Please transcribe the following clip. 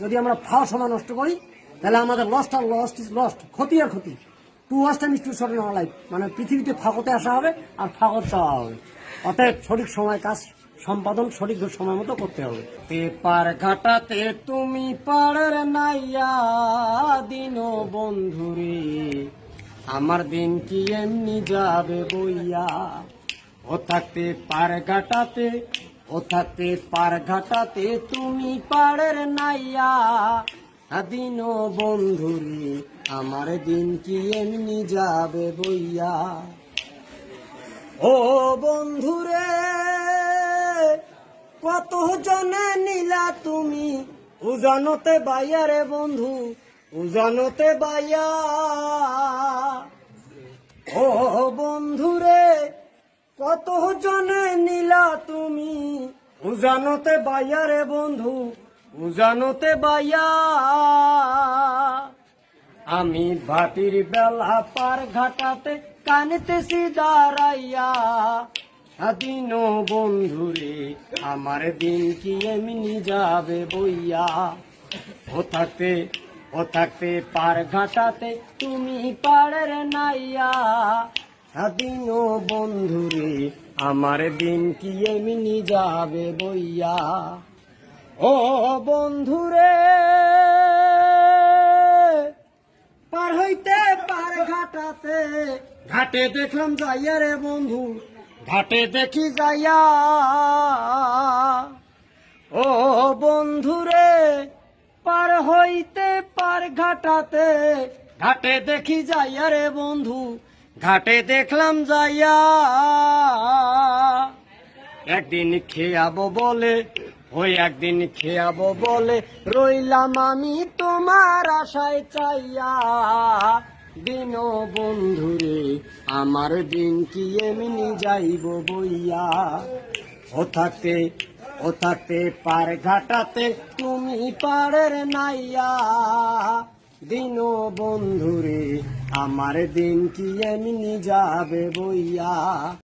যদি আমরা ফাও সময় নষ্ট করি, তাহলে আমাদের লস্ট আর লস্ট ইজ লস্ট ক্ষতি আর ক্ষতি। To waste is too short life মানে পৃথিবীতে ফাঁকতে আসা হবে আর ফাঁকত চাওয়া হবে। অতএব সঠিক সময় কাজ, সম্পাদন, সঠিক সময় মতো করতে হবে। পেপার ঘাটাতে তুমি পাড়ের নাইয়া দিন বন্ধুরে আমার দিন কি এমনি যাবে বইয়া? ও থাকতে পার ঘাটাতে ও থাকতে পার ঘাটাতে তুমি পাড়ের নাইয়া। দিন বন্ধুরে আমার দিন কি এমনি যাবে বইয়া? ও বন্ধুরে কত জনে নিলা তুমি? উজানতে বাইয়া রে বন্ধু, উজানতে বাইয়া। কত জনে নিলা তুমি? উজানতে বাইয়া রে বন্ধু উজানতে বাইয়া আমি ভাটির বেলা পার ঘাটাতে কানতেছি দাঁড়াইয়া। দিন বন্ধুরে আমার দিন কি এমনি যাবে বইয়া? ও থাকতে ও থাকতে পার ঘাটাতে তুমি পাড়ের নাইয়া। দিন বন্ধুরে, আমার দিন কি এমনি যাবে বইয়া? ও বন্ধুরে, পার হইতে পার ঘাটাতে, ঘাটে দেখলাম যাইয়া রে বন্ধু, ঘাটে দেখি যাইয়া। ও বন্ধুরে, পার হইতে পার ঘাটাতে, ঘাটে দেখি যাইয়া রে বন্ধু ঘাটে দেখলাম যাইয়া। একদিন খেয়াবো বলে, ওই একদিন খেয়াবো বলে, রইলাম আমি তোমার আশায় চাইয়া। দিন বন্ধুরে, আমার দিন কি এমনি যাইব বইয়া? ও থাকতে ও থাকতে পার ঘাটাতে, তুমি পারের নাইয়া। দিন বন্ধুরে আমার দিন কি এমনি যাবে বইয়া?